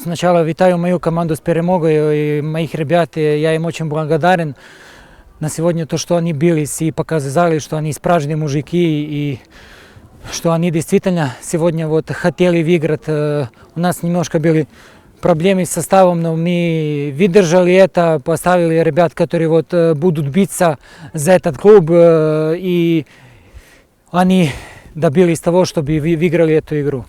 сначала витаю мою команду с перемогой и моих ребят. Я им очень благодарен на сегодня то, что они бились и показали, что они справжние мужики и что они действительно сегодня вот хотели выиграть. Э, У нас немножко были проблемы с составом, но мы выдержали это, поставили ребят, которые вот э, будут биться за этот клуб, э, и они добились того, чтобы вы- выиграли эту игру.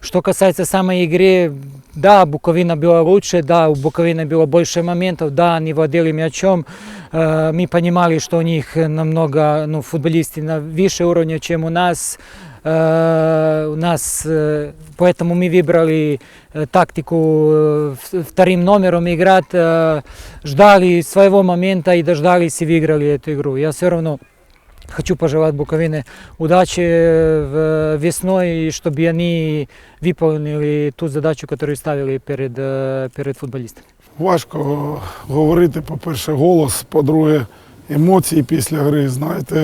Что касается самой игры, да, Буковина была лучше, да, у Буковины было больше моментов, да, они владели мячом. Э, Мы понимали, что у них намного, ну, футболисты на выше уровня, чем у нас. Э, У нас, э, поэтому мы выбрали э, тактику э, в- вторым номером играть, э, ждали своего момента и дождались и выиграли эту игру. Я все равно Хочу пожелать Буковине удачи в весной, и чтобы они выполнили ту задачу, которую ставили перед, э, перед футболистами. Важко говорити, по-перше, голос, по-друге, емоції після гри. Знаєте,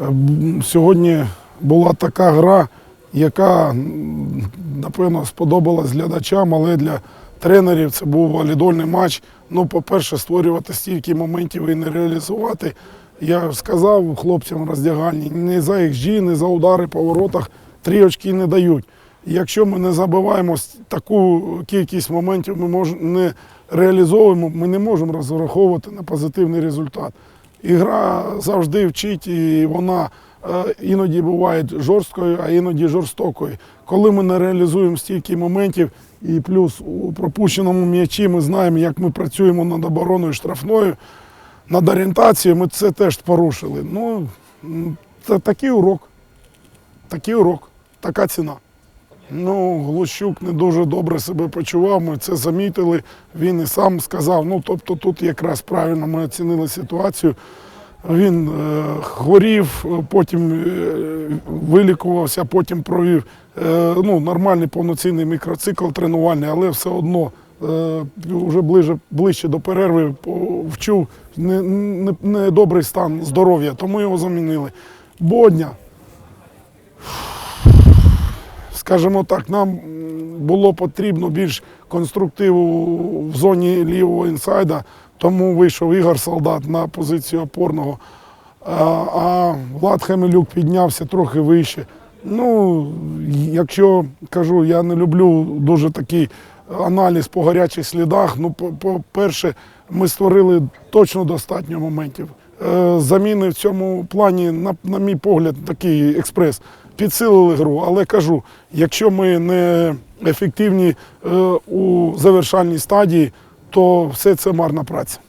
е, м, сьогодні була така гра, яка, м, напевно, сподобалась глядачам, але для тренерів це був валідольний матч. Ну, по-перше, створювати стільки моментів і не реалізувати. Я сказав хлопцям роздягальні, не за XG, не за удари по воротах три очки не дають. Якщо ми не забиваємо таку кількість моментів, ми мож, не реалізовуємо, ми не можемо розраховувати на позитивний результат. Ігра завжди вчить, і вона е, іноді буває жорсткою, а іноді жорстокою. Коли ми не реалізуємо стільки моментів, і плюс у пропущеному м'ячі ми знаємо, як ми працюємо над обороною штрафною, над орієнтацією, ми це теж порушили. Ну, це такий урок. Такий урок, така ціна. Ну, Глущук не дуже добре себе почував, ми це замітили. Він і сам сказав. Ну, тобто тут якраз правильно ми оцінили ситуацію. Він е, хворів, потім е, вилікувався, потім провів е, ну, нормальний повноцінний мікроцикл тренувальний, але все одно вже ближе, ближче до перерви вчув недобрий не, не стан здоров'я, тому його замінили. Бодня, скажімо так, нам було потрібно більш конструктиву в зоні лівого інсайда, тому вийшов Ігор Солдат на позицію опорного. А, а Влад Хемелюк піднявся трохи вище. Ну, якщо кажу, я не люблю дуже такий аналіз по гарячих слідах. Ну, по- по-перше, ми створили точно достатньо моментів. Е, Заміни в цьому плані, на, на мій погляд, такий експрес. Підсилили гру, але кажу, якщо ми не ефективні е, у завершальній стадії, то все це марна праця.